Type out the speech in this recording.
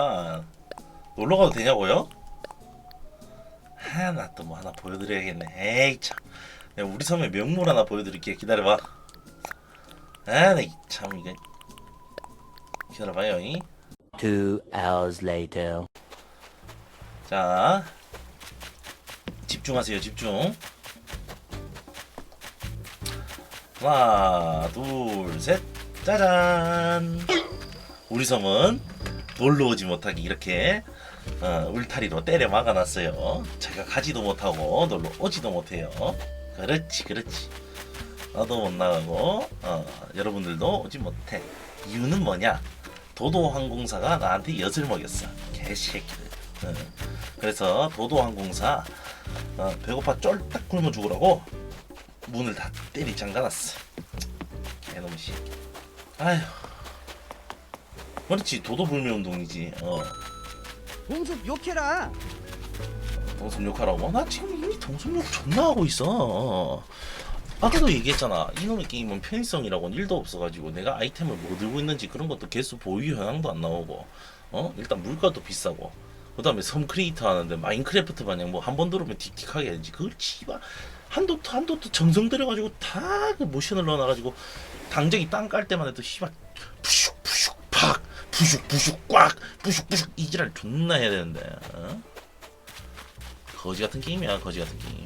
아 놀러 가도 되냐고요? 하나 또 뭐 하나 보여드려야겠네. 에이 참. 내가 우리 섬의 명물 하나 보여드릴게. 기다려봐. 아참 이게 기다려봐요. 이. Two hours later. 자 집중하세요. 집중. 하나 둘 셋 짜잔. 우리 섬은 놀러 오지 못하게 이렇게 어, 울타리로 때려 막아놨어요. 제가 가지도 못하고 놀러 오지도 못해요. 그렇지, 그렇지. 나도 못 나가고 어, 여러분들도 오지 못해. 이유는 뭐냐? 도도항공사가 나한테 엿을 먹였어. 개새끼들. 어. 그래서 도도항공사 어, 배고파 쫄딱 굶어 죽으라고 문을 다 때리 잠가놨어. 개놈의 새끼. 아휴. 그렇지 도도불매 운동이지. 어. 공습 욕해라. 동섭 욕하라고? 나 지금 이미 동섭 욕 존나 하고 있어. 아까도 얘기했잖아. 이놈의 게임은 편의성이라고는 1도 없어가지고 내가 아이템을 뭐 들고 있는지 그런 것도 개수 보유 현황도 안 나오고 어 일단 물가도 비싸고 그 다음에 섬 크리에이터 하는데 마인크래프트 마냥 뭐 한 번 들어오면 틱틱하게 해야지 그걸 씨발 한도트 한도트 정성 들여가지고 다 그 모션을 넣어놔가지고 당정이 땅 깔 때만 해도 씨발 푸슉 팍 푸슉 푸슉 꽉 푸슉 푸슉 이지랄 존나 해야 되는데 어? 거지 같은 게임이야 거지 같은 게임